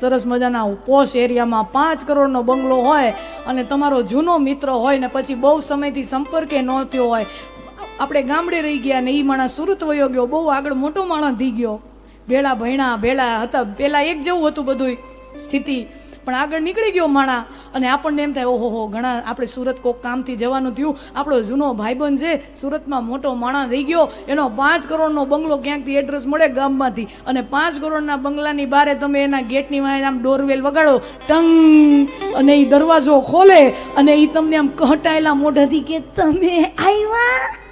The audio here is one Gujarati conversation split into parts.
સરસ મજાના પોશ એરિયામાં પાંચ કરોડનો બંગલો હોય અને તમારો જૂનો મિત્ર હોય ને પછી બહુ સમયથી સંપર્કે ન થયો હોય. આપણે ગામડે રહી ગયા ને એ માણસ સુરત વયો ગયો, બહુ આગળ મોટો માણસ થઈ ગયો. ભેળા ભણ્યા ભેળા હતા પહેલાં એક જેવું હતું બધું સ્થિતિ. પણ આગળ નીકળી ગયો માણા. અને આપણને એમ થાય ઓહો હો ઘણા આપણે સુરત કોક કામથી જવાનું થયું. આપણો જૂનો ભાઈબંધ છે, સુરતમાં મોટો માણા થઈ ગયો. એનો પાંચ કરોડનો બંગલો ક્યાંકથી એડ્રેસ મળે? ગામમાંથી. અને પાંચ કરોડના બંગલાની બારે તમે એના ગેટની વાંહે આમ ડોરવેલ વગાડો, ટંગ! અને એ દરવાજો ખોલે, અને એ તમને આમ કહટાયેલા મોઢાથી કે, તમે આવ્યા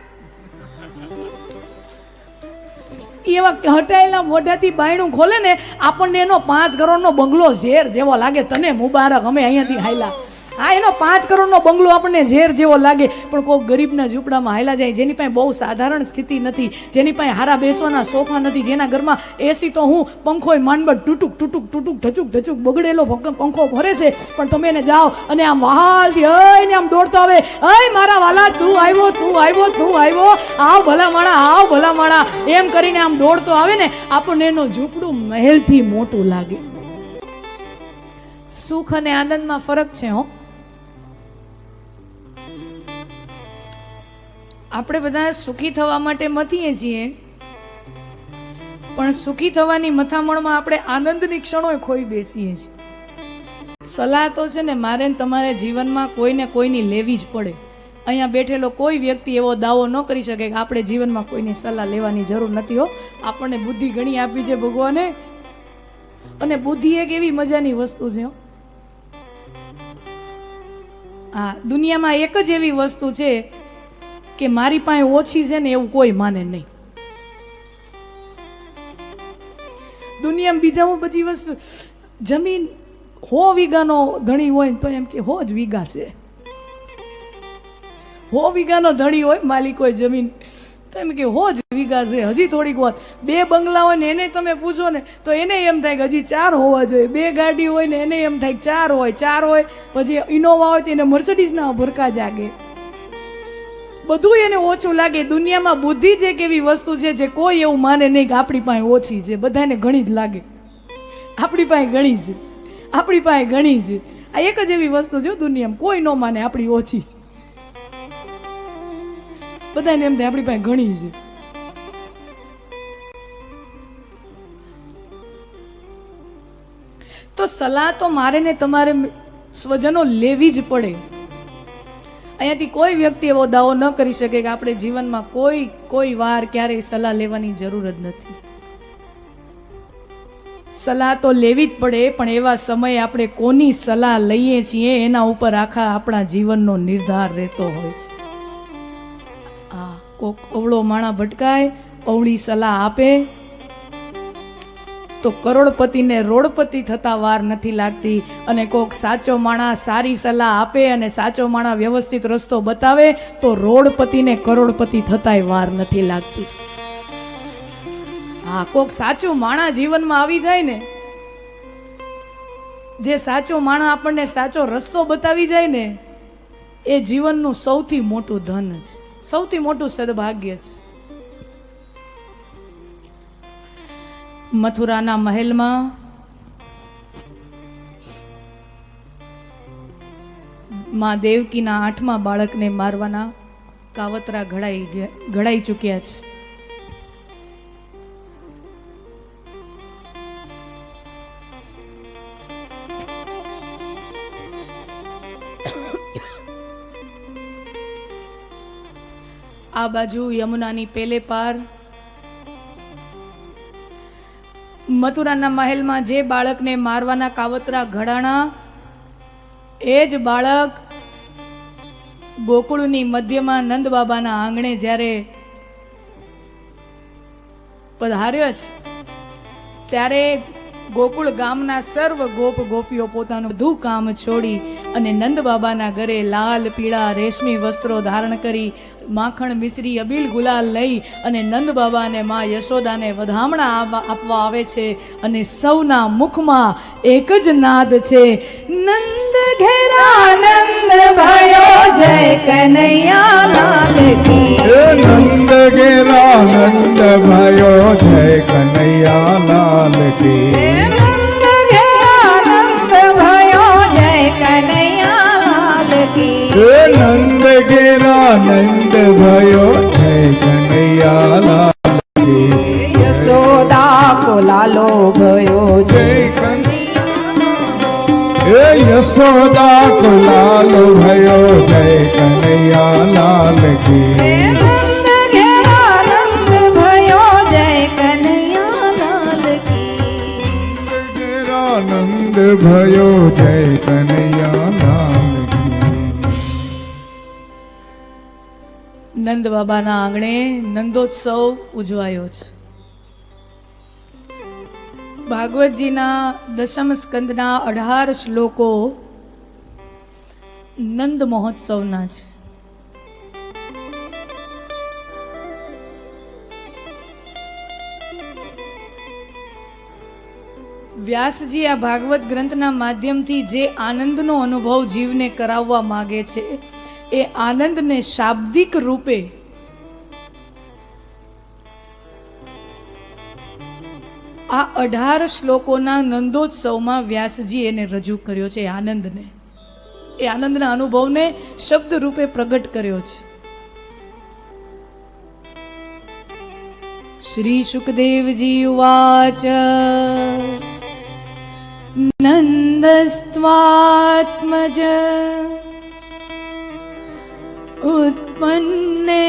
એવા હટાયેલા મોઢાથી બાયણું ખોલે ને આપણને એનો પાંચ કરોડનો બંગલો ઝેર જેવો લાગે. તને મુબારક, અમે અહીંયાથી હાયલા હા, એનો પાંચ કરોડનો બંગલો આપણને ઝેર જેવો લાગે, પણ કોઈ ગરીબના ઝૂંપડામાં હાયલા જાય, જેની પાસે બહુ સાધારણ સ્થિતિ નથી, જેની પાસે હારા બેસવાના સોફા નથી, જેના ઘરમાં એસી તો હું, પંખોય માંડબડ ટૂટુક ટૂટુક ટૂટુક, ઢચુક ઢચુક, બગડેલો પંખો ભરે છે, પણ તમે એને જાઓ અને આમ વહાલથી હઈને આમ દોડતો આવે, અય, મારા વાલા, તું આવ્યો તું આવ્યો તું આવ્યો, આવ ભલા માણા આવ ભલા માણા એમ કરીને આમ દોડતો આવે ને, આપણને એનું ઝૂંપડું મહેલથી મોટું લાગે. સુખ અને આનંદમાં ફરક છે, હો. આપણે બધા સુખી થવા માટે મથીએ છીએ. પણ સુખી થવાની મથામણમાં આપણે આનંદની ક્ષણો ખોઈ બેસીએ છીએ. સલાહ તો છે ને, મારે તમારે જીવનમાં કોઈને કોઈની લેવી જ પડે. અહીંયા બેઠેલો કોઈ વ્યક્તિ એવો દાવો ન કરી શકે કે આપણે જીવનમાં કોઈની સલાહ લેવાની જરૂર નથી હો. આપણને બુદ્ધિ ઘણી આપી છે ભગવાને. અને બુદ્ધિ એક એવી મજાની વસ્તુ છે હા. દુનિયામાં એક જ એવી વસ્તુ છે કે મારી પાસે ઓછી છે ને એવું કોઈ માને નહીં. દુનિયામાં બીજા હું બધી વસ્તુ જમીન હો વીઘાનો ધણી હોય તો એમ કે હો જ વીઘા છે. હો વીઘાનો ધણી હોય માલિક હોય જમીન, તો એમ કે હો જ વીઘા છે. હજી થોડીક વાત બે બંગલા હોય ને એને તમે પૂછો ને, તો એને એમ થાય કે હજી ચાર હોવા જોઈએ. બે ગાડી હોય ને એને એમ થાય ચાર હોય. ચાર હોય, પછી ઇનોવા હોય તો એને મર્સિડીઝના ભરકા જાગે. બધું એને ઓછું લાગે. દુનિયામાં બુદ્ધિ જ એક એવી વસ્તુ છે જે કોઈ એવું માને નહીં કે આપણી પાસે ઓછી છે. બધાને ઘણી જ લાગે. આપણી પાસે ઘણી છે. આપણી પાસે ઘણી છે. આ એક જ એવી વસ્તુ છે દુનિયામાં. કોઈ ન માને આપણી ઓછી. બધાને એમ થાય આપણી પાસે ઘણી છે. તો સલાહ તો મારે ને તમારે સ્વજનો લેવી જ પડે. અહીંયાથી કોઈ વ્યક્તિ એવો દાવો ન કરી શકે કે આપણે જીવનમાં કોઈ કોઈ વાર ક્યારેય સલાહ લેવાની જરૂર જ નથી. સલાહ તો લેવી જ પડે, પણ એવા સમયે આપણે કોની સલાહ લઈએ છીએ એના ઉપર આખા આપણા જીવનનો નિર્ધાર રહેતો હોય છે. હા કોક અવળો માણા ભટકાય, અવળી સલાહ આપે તો કરોડપતિને રોડપતિ થતા વાર નથી લાગતી અને કોક સાચો માણસ સારી સલાહ આપે અને સાચો માણસ વ્યવસ્થિત રસ્તો બતાવે, તો રોડપતિને કરોડપતિ થતાય વાર નથી લાગતી. હા, કોક સાચું માણા જીવનમાં આવી જાય ને, જે સાચો માણા આપણને સાચો રસ્તો બતાવી જાય ને, એ જીવનનું સૌથી મોટું ધન છે. સૌથી મોટું સદભાગ્ય છે. મથુરાના મહેલમાં માં દેવકીના આઠમા બાળકને મારવાના કાવતરા ઘડાઈ ગયા, ઘડાઈ ચૂક્યા છે. આ બાજુ યમુનાની પેલે પાર મથુરાના મહેલમાં જે બાળકને મારવાના કાવતરા ઘડાણા, એ જ બાળક ગોકુળની મધ્યમાં નંદ બાબાના આંગણે જ્યારે પધાર્યો છે, ત્યારે ગોકુળ ગામના સર્વ ગોપ ગોપીઓ પોતાનું બધું કામ છોડી અને નંદ બાબાના ઘરે લાલ, પીળા, રેશમી વસ્ત્રો ધારણ કરી માખણ મિશ્રી અબીલ ગુલાલ લઈ અને નંદ બાબાને મા યશોદાને વધામણા આપવા આવે છે અને સૌના મુખમાં એક જ નાદ છે, નંદ ઘેરા નંદ ભયો જય કનૈયા લાલ નંદ ઘેરા નંદ ભયો જય કનૈયા લાલ કી. આનંદ ભયો જય કનૈયા યશોદા કો લાલો ભયો જય કનૈયા યશોદા કો લાલો ભયો જય કનૈયા લાલ કી ભયો જય કનૈયા નંદ બાબાના આંગણે નંદોત્સવ ઉજવાયો છે. ભાગવતજીના દશમ સ્કંદના અઢાર શ્લોકો નંદ મહોત્સવના છે. વ્યાસજી આ ભાગવત ગ્રંથના માધ્યમથી જે આનંદનો અનુભવ જીવને કરાવવા માગે છે એ આનંદને શાબ્દિક રૂપે આ અઢાર શ્લોકોના નંદોત્સવમાં વ્યાસજી એને રજૂ કર્યો છે આનંદને. એ આનંદના અનુભવને શબ્દ રૂપે પ્રગટ કર્યો છે. શ્રી સુખદેવજી ઉવાચ નંદસ્ત્વાત્મજ उत्पन्ने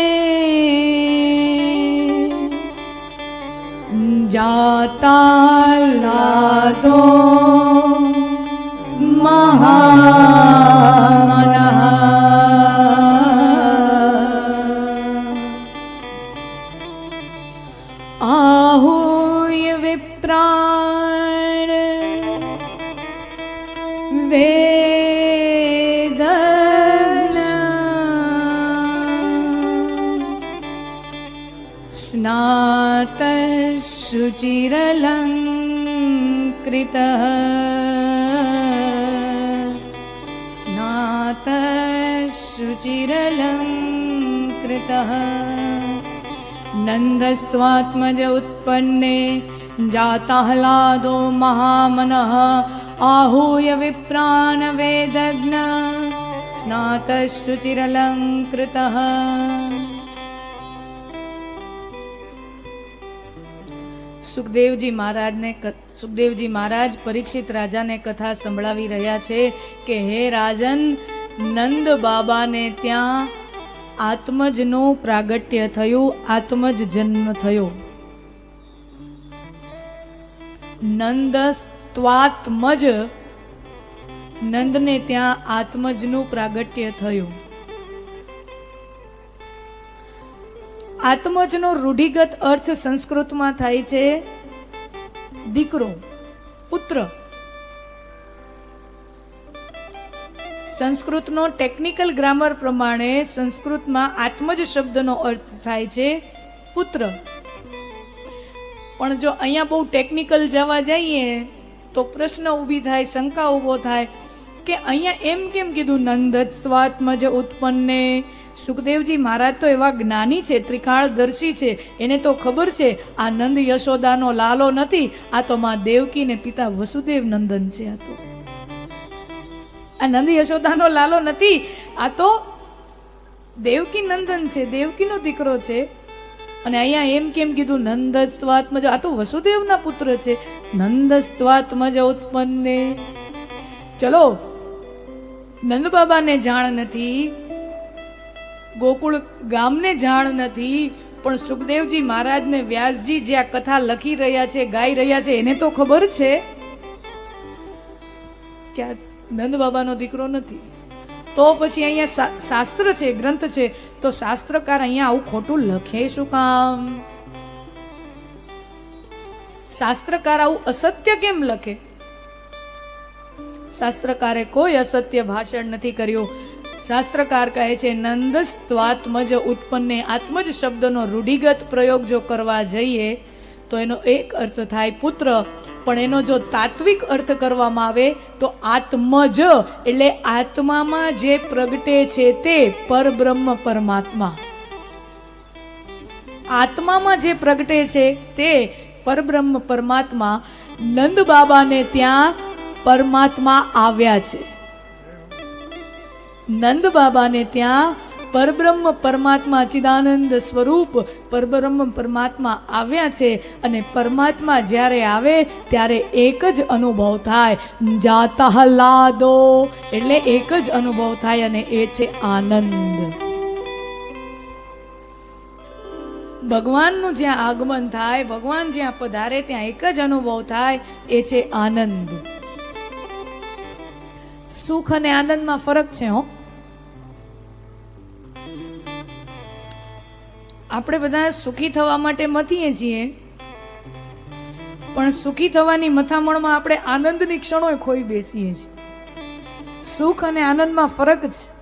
जातालादो महामनः आहूय विप्राण मातः शुचिरलङ्कृतः स्नातः शुचिरलङ्कृतः नन्दस्त्वात्मज उत्पन्ने जाताह्लादो महामनः। आहूय विप्राणवेदग्ना स्नातः शुचिरलङ्कृतः સુખદેવજી મહારાજને સુખદેવજી મહારાજ પરીક્ષિત રાજાને કથા સંભળાવી રહ્યા છે કે, હે રાજન, નંદ બાબાને ત્યાં આત્મજનું પ્રાગટ્ય થયું, આત્મજ જન્મ થયો. નંદ સ્ત્વાત્મજ નંદને ત્યાં આત્મજનું પ્રાગટ્ય થયું. આત્મજનો રૂઢિગત અર્થ સંસ્કૃતમાં થાય છે દીકરો, પુત્ર. સંસ્કૃતનો ટેકનિકલ ગ્રામર પ્રમાણે સંસ્કૃતમાં આત્મજ શબ્દનો અર્થ થાય છે પુત્ર. પણ જો અહીંયા બહુ ટેકનિકલ જવા જઈએ, તો પ્રશ્ન ઊભી થાય, શંકા ઊભો થાય કે અહીંયા એમ કેમ કીધું નંદસ્વાત્મજ ઉત્પન્ને? સુખદેવજી મહારાજ તો એવા જ્ઞાની છે, ત્રિકાળદર્શી છે. એને તો ખબર છે, આ નંદ યશોદાનો લાલો નથી, આ તો માં દેવકી ને પિતા વસુદેવ નંદન છે આ તો. આ નંદ યશોદાનો લાલો નથી, આ તો દેવકી નંદન છે, દેવકીનો દીકરો છે. અને અહીંયા એમ કેમ કીધું નંદસ્ત્વાત્મજ આ તો વસુદેવના પુત્ર છે. નંદસ્ત્વાત્મજ ઉત્પન્ને. ચલો, નંદ બાબાને જાણ નથી ગોકુળ ગામને જાણ નથી, પણ સુખદેવજી મહારાજને વ્યાસજી જે આ કથા લખી રહ્યા છે, ગાઈ રહ્યા છે, એને તો ખબર છે? કે આ નંદ બાબાનો દીકરો નથી. તો પછી અહીંયા શાસ્ત્ર છે, ગ્રંથ છે, તો શાસ્ત્રકાર અહીંયા આવું ખોટું લખે શું કામ? શાસ્ત્રકાર આવું અસત્ય કેમ લખે? શાસ્ત્રકારે કોઈ અસત્ય ભાષણ નથી કર્યું. શાસ્ત્રકાર કહે છે નંદસ્ત્વાત્મજ ઉત્પન્ને આત્મજ શબ્દનો રૂઢિગત પ્રયોગ જો કરવા જઈએ, તો એનો એક અર્થ થાય પુત્ર. પણ એનો જો તાત્વિક અર્થ કરવામાં આવે, તો આત્મજ, એટલે આત્મામાં જે પ્રગટે છે તે પરબ્રહ્મ પરમાત્મા. આત્મામાં જે પ્રગટે છે તે પરબ્રહ્મ પરમાત્મા. નંદ બાબાને ત્યાં પરમાત્મા આવ્યા છે. નંદ બાબાને ત્યાં પરબ્રહ્મ પરમાત્મા ચિદાનંદ સ્વરૂપ પરબ્રહ્મ પરમાત્મા આવ્યા છે અને પરમાત્મા જ્યારે આવે ત્યારે એક જ અનુભવ થાય. જાતા લાદો. એટલે એક જ અનુભવ થાય અને એ છે આનંદ. ભગવાનનું જ્યાં આગમન થાય, ભગવાન જ્યાં પધારે ત્યાં એક જ અનુભવ થાય, એ છે આનંદ. સુખ અને આનંદમાં ફરક છે હો. આપણે બધા સુખી થવા માટે મથીએ છીએ. પણ સુખી થવાની મથામણમાં આપણે આનંદની ક્ષણો ખોઈ બેસીએ છીએ. સુખ અને આનંદમાં ફરક છે.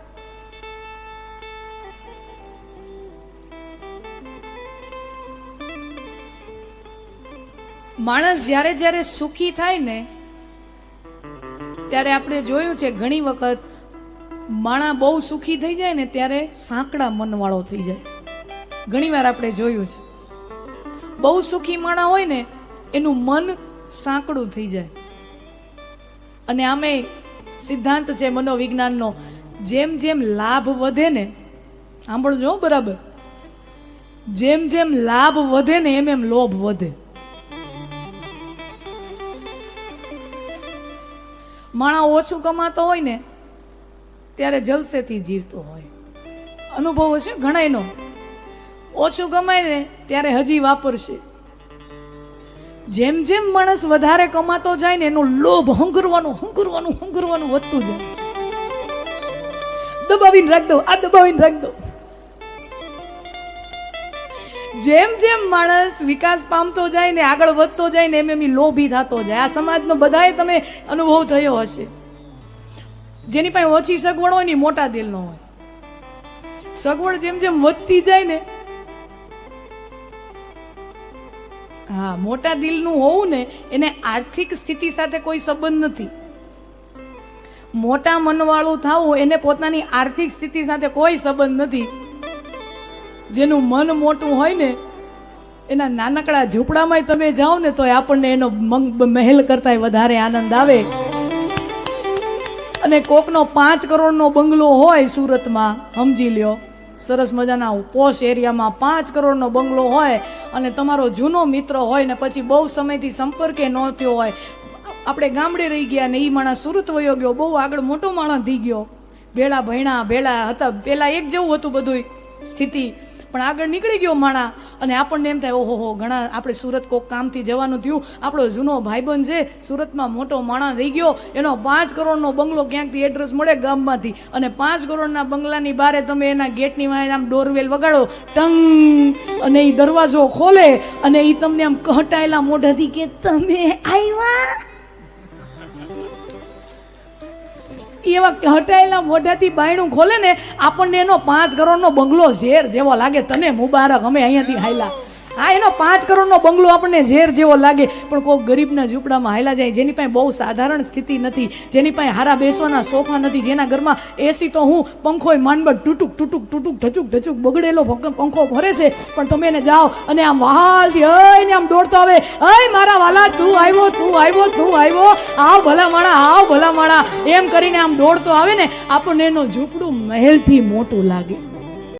માણસ જ્યારે જ્યારે સુખી થાય ને, ત્યારે આપણે જોયું છે ઘણી વખત માણા બહુ સુખી થઈ જાય ને ત્યારે સાંકડા મનવાળો થઈ જાય. ઘણીવાર આપણે જોયું છે. બહુ સુખી માણા હોય ને, એનું મન સાંકડું થઈ જાય. અને આમે સિદ્ધાંત છે મનોવિજ્ઞાનનો, જેમ જેમ લાભ વધે ને, સાંભળજો બરાબર. જેમ જેમ લાભ વધે ને, એમ એમ લોભ વધે. માણા ઓછું કમાતો હોય ને, ત્યારે જલસેથી જીવતો હોય. અનુભવ હશે ઘણા એનો ઓછું કમાય ને ત્યારે હજી વાપરશે. જેમ જેમ માણસ વધારે કમાતો જાય ને એનો લોભ હંગરવાનું હંગરવાનું હંગરવાનું વધતું જાય. દબાવીને રાખ દો, આ દબાવીને રાખ દો. જેમ જેમ માણસ વિકાસ પામતો જાય ને આગળ વધતો જાય ને એમ એમ લોભી થતો જાય. આ સમાજનો બધાએ તમે અનુભવ થયો હશે. જેની પાસે ઓછી સગવડ હોય ને મોટા દિલનો હોય. સગવડ જેમ જેમ વધતી જાય ને હા, મોટા દિલનું હોવું ને, એને આર્થિક સ્થિતિ સાથે કોઈ સંબંધ નથી. મોટા મનવાળું થવું એને પોતાની આર્થિક સ્થિતિ સાથે કોઈ સંબંધ નથી. જેનું મન મોટું હોય ને, એના નાનકડા ઝૂંપડામાં તમે જાઓ ને તો આપણને એનો મહેલ કરતાંય વધારે આનંદ આવે. અને કોકનો પાંચ કરોડનો બંગલો હોય સુરતમાં, સમજી લ્યો. સરસ મજાના પોશ એરિયામાં પાંચ કરોડનો બંગલો હોય અને તમારો જૂનો મિત્ર હોય ને પછી બહુ સમયથી સંપર્કે ન થયો હોય. આપણે ગામડે રહી ગયા ને એ માણસ સુરત વયો ગયો, બહુ આગળ મોટો માણસ થઈ ગયો. ભેળા ભયણા ભેળા હતા પહેલાં એક જેવું હતું બધું સ્થિતિ. પણ આગળ નીકળી ગયો માણા. અને આપણને એમ થાય ઓહો હો ઘણા આપણે સુરત કોક કામથી જવાનું થયું. આપણો જૂનો ભાઈબંધ છે, સુરતમાં મોટો માણા થઈ ગયો. એનો પાંચ કરોડનો બંગલો ક્યાંકથી એડ્રેસ મળે? ગામમાંથી. અને પાંચ કરોડના બંગલાની બારે તમે એના ગેટની વાંહે આમ ડોરવેલ વગાડો, ટંગ! અને એ દરવાજો ખોલે, અને એ તમને આમ કહટાયેલા મોઢાથી કે, તમે આવ્યા? એવા હટાયેલા મોઢાથી બાયણું ખોલે ને, આપણને એનો પાંચ કરોડનો બંગલો ઝેર જેવો લાગે. તને મુબારક, અમે અહીંયાથી હાયલા હા, એનો પાંચ કરોડનો બંગલો આપણને ઝેર જેવો લાગે, પણ કોઈ ગરીબના ઝૂંપડામાં હાયલા જાય, જેની પાસે બહુ સાધારણ સ્થિતિ નથી, જેની પાસે હારા બેસવાના સોફા નથી, જેના ઘરમાં એસી તો હું પંખોય માંડબડ ટૂટુક ટૂટુક ટૂટુક, ઢચુક ઢચુક, બગડેલો પંખો ભરે છે, પણ તમે એને જાઓ અને આમ વહાલથી હઈ ને આમ દોડતો આવે હઈ મારા વાલા, તું આવ્યો તું આવ્યો તું આવ્યો, આવ ભલા માણા આવ ભલા માણા એમ કરીને આમ દોડતો આવે ને, આપણને એનું ઝૂંપડું મહેલથી મોટું લાગે.